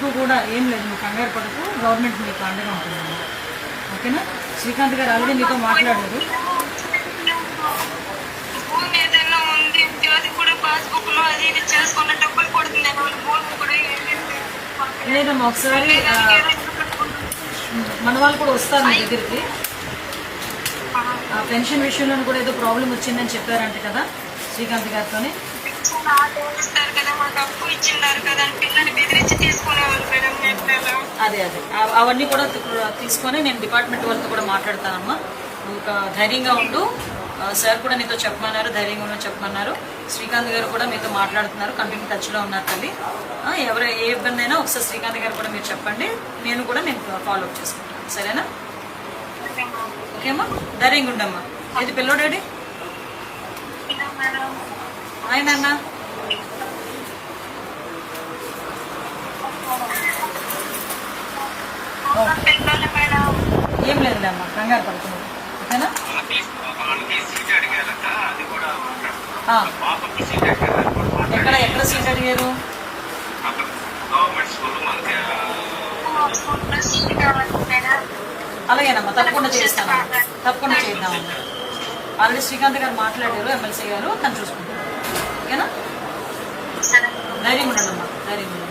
మీకు కూడా ఏం లేదు మీకు కంగారు పడకు గవర్నమెంట్ మీకు అండగా ఉంటుంది ఓకేనా శ్రీకాంత్ గారు ఆల్రెడీ మీతో మాట్లాడారు. లేదమ్మా ఒకసారి మన వాళ్ళు కూడా వస్తారు మీ దగ్గరికి ఆ పెన్షన్ విషయంలో కూడా ఏదో ప్రాబ్లం వచ్చిందని చెప్పారంట కదా శ్రీకాంత్ గారితోనే ఇచ్చిన్నారు కదా అని అదే అదే. అవన్నీ కూడా తీసుకొని నేను డిపార్ట్మెంట్ వాళ్ళతో కూడా మాట్లాడతానమ్మా. నువ్వు ఒక ధైర్యంగా ఉండు. సార్ కూడా నీతో చెప్పమన్నారు ధైర్యంగా ఉండని చెప్పమన్నారు. శ్రీకాంత్ గారు కూడా మీతో మాట్లాడుతున్నారు కంటిన్యూ టచ్లో ఉన్నారు తల్లి. ఎవరు ఏ ఇబ్బంది అయినా ఒకసారి శ్రీకాంత్ గారు కూడా మీరు చెప్పండి. నేను కూడా నేను ఫాలో అప్ చేసుకుంటాను. సరేనా? ఓకేమ్మా? ధైర్యంగా ఉండమ్మా ఏది పిల్లోడేడి ఆయన అన్న పిల్లలు మేడం ఏం లేదులే అమ్మా కంగారు పడుతున్నాడు ఓకేనా వాళ్ళకి వాళ్ళకి సీట్ అడిగారట అది కూడా మాట్లాడుతున్నాం ఆ, ఏం లేదులేమ్మా అడిగారు అది కూడా ఎక్కడ ఎక్కడ సీట్ అడిగారు? అలాగేనమ్మా తప్పకుండా చేస్తాను. తప్పకుండా చేద్దామమ్మా ఆల్రెడీ శ్రీకాంత్ గారు మాట్లాడారు ఎమ్మెల్సీ గారు తను చూసుకుంటారు. ఓకేనా? సరే ధైర్యం ఉండదమ్మా ధైర్యం ఉండదు